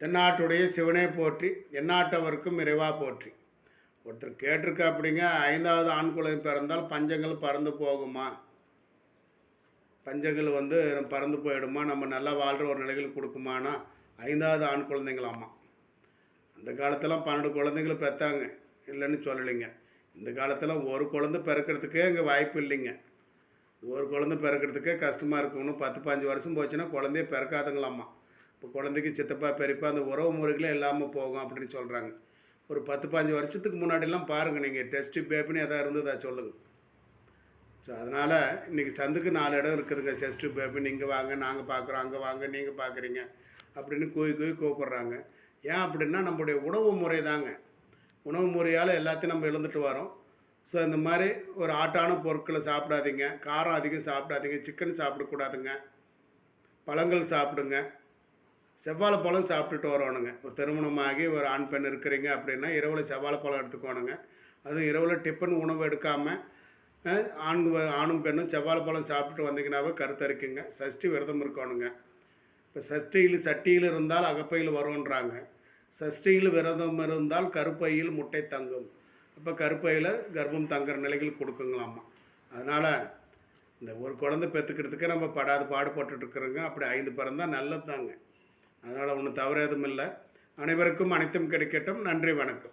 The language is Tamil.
தென்னாட்டுடைய சிவனே போற்றி எந்நாட்டவருக்கும் இறைவா போற்றி. ஒருத்தர் கேட்டிருக்க அப்படிங்க ஐந்தாவது ஆண் குழந்தை பிறந்தால் பஞ்சங்கள் பறந்து போகுமா? பஞ்சங்கள் வந்து பறந்து போயிடுமா? நம்ம நல்லா வாழ்கிற ஒரு நிலைகள் கொடுக்குமானா? ஐந்தாவது ஆண் குழந்தைங்களாமா. அந்த காலத்தில் பன்னெண்டு குழந்தைங்களை பெற்றாங்க இல்லைன்னு சொல்லலைங்க. இந்த காலத்தில் ஒரு குழந்தை பிறக்கிறதுக்கே இங்கே வாய்ப்பு இல்லைங்க. ஒரு குழந்தை பிறக்கிறதுக்கே கஷ்டமாக இருக்கணும் பத்து பாஞ்சு வருஷம் போச்சுன்னா குழந்தைய பிறக்காதுங்களாம்மா இப்போ குழந்தைக்கு சித்தப்பா பெரியப்பா அந்த உறவு முறைகளே இல்லாமல் போகும் அப்படின்னு சொல்கிறாங்க ஒரு பத்து பாஞ்சு வருஷத்துக்கு முன்னாடிலாம் பாருங்கள் நீங்கள் டெஸ்ட் பேபின்னு எதாவது இருந்ததா சொல்லுங்கள் ஸோ அதனால் இன்றைக்கி சந்துக்கு நாலு இடம் இருக்குதுங்க செஸ்ட் பேப்பு இங்கே வாங்க நாங்கள் பார்க்குறோம் அங்கே வாங்க நீங்கள் பார்க்குறீங்க அப்படின்னு கூவி கூவி கூப்பிட்றாங்க. ஏன் அப்படின்னா நம்மளுடைய உணவு முறை தாங்க. உணவு முறையால் எல்லாத்தையும் நம்ம இழந்துட்டு வரோம். ஸோ இந்த மாதிரி ஒரு ஆட்டான பொருட்களை சாப்பிடாதீங்க. காரம் அதிகம் சாப்பிடாதீங்க. சிக்கன் சாப்பிடக்கூடாதுங்க. பழங்கள் சாப்பிடுங்க. செவ்வாழை பழம் சாப்பிட்டுட்டு வரணுங்க ஒரு திருமணமாகி ஒரு ஆண் பெண் இருக்கிறீங்க அப்படின்னா இரவில் செவ்வாழை பழம் எடுத்துக்கோணுங்க அதுவும் இரவில் டிஃபன் உணவு எடுக்காமல் ஆண் ஆணும் பெண்ணும் செவ்வாழை பழம் சாப்பிட்டு வந்தீங்கன்னாவே கருத்தரிக்குங்க. சஷ்டி விரதம் இருக்கணுங்க. இப்போ சஷ்டியில் சட்டியில் இருந்தால் அகப்பையில் வரும்ன்றாங்க. சஷ்டியில் விரதம் இருந்தால் கருப்பையில் முட்டை தங்கும். அப்போ கருப்பையில் கர்ப்பம் தங்குற நிலைகள் கொடுக்குங்களாமா. அதனால் இந்த ஒரு குழந்தை பெற்றுக்கிறதுக்கே நம்ம படாது பாடுபட்டுருக்குறோங்க இருக்கிறோங்க. அப்படி ஐந்து பிறந்தால் நல்லது தாங்க அதனால் ஒன்றும் தவறு எதுவும் இல்லை. அனைவருக்கும் அனைத்தும் கிடைக்கட்டும். நன்றி வணக்கம்.